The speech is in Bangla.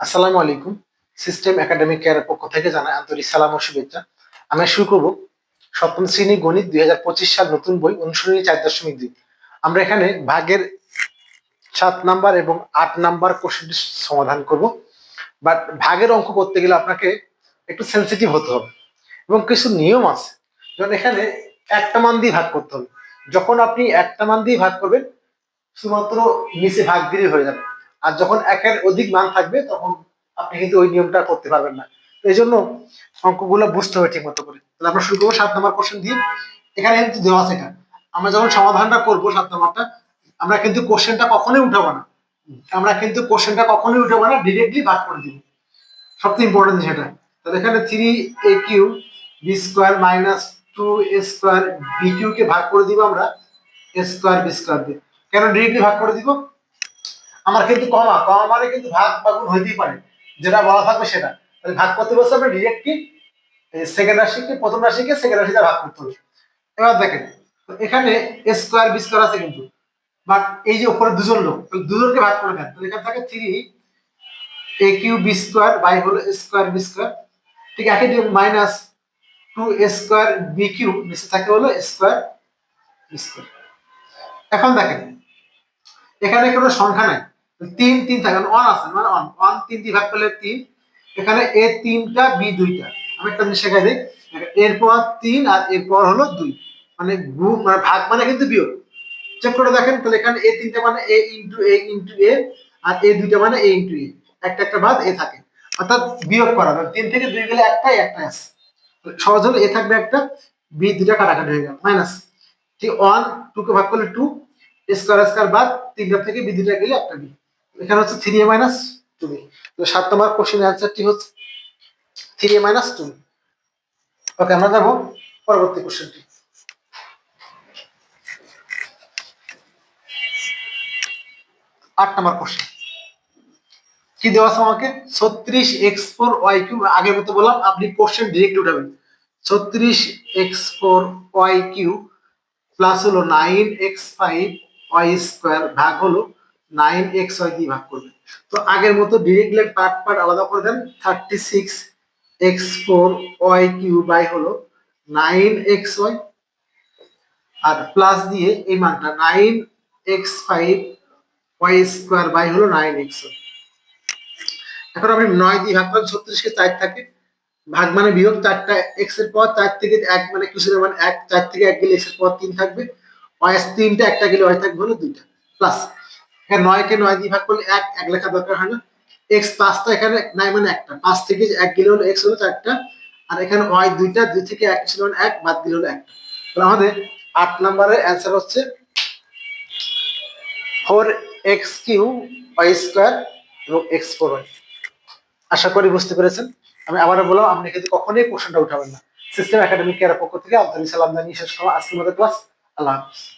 আসসালামু আলাইকুম। সিস্টেম একাডেমিক কেয়ারের পক্ষ থেকে জানাই আন্তরিক সালাম ও শুভেচ্ছা। আমি শুরু করব সপ্তম শ্রেণি গণিত দুই হাজার পঁচিশ সাল নতুন বই অনুসরণী চার দশমিক দুই। আমরা এখানে ভাগের সাত নাম্বার এবং আট নাম্বার কোশ্চেনটি সমাধান করব। বাট ভাগের অঙ্ক করতে গেলে আপনাকে একটু সেন্সিটিভ হতে হবে। এবং কিছু নিয়ম আছে। যেমন এখানে একটা মান দিয়ে ভাগ করতে হবে। যখন আপনি একটা মান দিয়ে ভাগ করবেন, শুধুমাত্র নিচে ভাগ দিলেই হয়ে যাবে। আর যখন একের অধিক মান থাকবে, তখন আপনি কিন্তু ওই নিয়মটা করতে পারবেন না। এই জন্য অঙ্কগুলো বুঝতে হবে ঠিক মতো করে। তাহলে আমরা শুরু করব সাত নম্বর কোশ্চেন দিয়ে। এখানে কিন্তু দেওয়া আছে এটা। আমরা যখন সমাধানটা করব সাত নম্বরটা, আমরা কিন্তু কোশ্চেনটা কখনোই উঠাবো না। আমরা কিন্তু কোশ্চেনটা কখনোই উঠাবো না ডিরেক্টলি ভাগ করে দিব। সবচেয়ে ইম্পর্টেন্ট সেটা তাহলে এখানে three A Q B square minus two A square B Q কে ভাগ করে দিব আমরা এ স্কোয়ার বি স্কোয়ার দিয়ে। কেন ডিরেক্টলি ভাগ করে দিব? আমার কিন্তু কমা কমা মানে কিন্তু ভাগ বা গুণ হইতেই পারে। যেটা বলা থাকবে সেটা। তাহলে ভাগ করতে বসে আমরা ডিরেক্ট কি? সেকেন্ড রাশিকে প্রথম রাশিকে সেকেন্ড রাশিতে ভাগ করতে হবে এবার দেখেন এখানে স্কোয়ার বি স্কোয়ার আছে কিন্তু। বাট এই যে উপরে দুজন লোক দুজনকে ভাগ করে দেন। তাহলে এখানে থাকে three A Q B square by হলো স্কোয়ার বি স্কোয়ার ঠিক একই minus two square B Q নিচে থাকে হলো স্কোয়ার বি স্কোয়ার এখন দেখেন, এখানে কোনো সংখ্যা নাই। তিন তিন থাকে ওয়ান আছে মানে অন ওয়ান তিন দিয়ে ভাগ করলে তিন। এখানে এ তিনটা, বি দুইটা। আমি একটা জিনিস শেখাই দিই। এরপর তিন আর এরপর হলো দুই। মানে গু মানে ভাগ মানে কিন্তু বিয়োগ। চেক করে দেখেন, তাহলে এখানে এ তিনটা মানে এ ইন্টু এ ইন্টু এ, আর এ দুইটা মানে এ ইন্টু এ। একটা একটা বাদ এ থাকে। অর্থাৎ বিয়োগ করা মানে তিন থেকে দুই গেলে একটাই একটা আছে। সহজ হলো এ থাকবে একটা, বি দুইটা কাটাকাটি হয়ে গেল। মাইনাস ঠিক ওয়ান টু কে ভাগ করলে টু স্কোয়ার স্কোয়ার বাদ তিনটা থেকে বি দুইটা গেলে একটা বি। এখানে হচ্ছে থ্রি এ মাইনাস বি সাত নম্বর কোশ্চেন অ্যান্সারটি হচ্ছে three A minus two okay আমরা যাব পরবর্তী কোশ্চেনটি আট নম্বর কোশ্চেন কি দেওয়া আছে আমাকে? ছত্রিশ এক্স ফোর ওয়াই কিউ আগের মতো বললাম, আপনি কোশ্চেন ডিরেক্ট উঠাবেন। ছত্রিশ X four Y Q plus হলো nine X five Y square ভাগ হলো নাইন এক্স ওয়াই দিয়ে ভাগ করবেন। তো আগের মতো ডিরেক্টলি পার্ট পার্ট আলাদা করে দেন thirty six X four Y Q by হলো নাইন এক্স ওয়াই আর প্লাস দিয়ে এই মানটা nine X five Y square by হলো নাইন এক্স ওয়াই এখন আপনি নয় দিয়ে ভাগ করেন, ছত্রিশকে চার থাকে। ভাগ মানে বিয়োগ, চারটা এক্সের পর চার থেকে এক মানে কিছু মানে এক? চার থেকে এক গেলে এক্সের পর তিন থাকবে। ওয়াই তিনটা, একটা গেলে ওয়াই থাকবে হলো দুইটা। প্লাস এখানে নয়কে নয় দিয়ে ভাগ করলে এক এক লেখা দরকার হয় না। এক্স পাঁচটা এখানে, নাই মানে একটা। পাঁচ থেকে এক গেলে হলো এক্স হলো চারটা। আর এখানে ওয়াই দুইটা, দুই থেকে এক ছিল এক, বাদ তাহলে আমাদের আট নম্বরের অ্যান্সার হচ্ছে four X Q Y square এবং এক্স ফোর ওয়াই আশা করি বুঝতে পেরেছেন। আমি আবারও বললাম, আপনি কিন্তু কখনোই কোশ্চেনটা উঠাবেন না। সিস্টেম একাডেমিক কেয়ার পক্ষ থেকে আন্তরিক সালাম শেষ করা আজকের মতো ক্লাস আল্লাহ হাফিজ।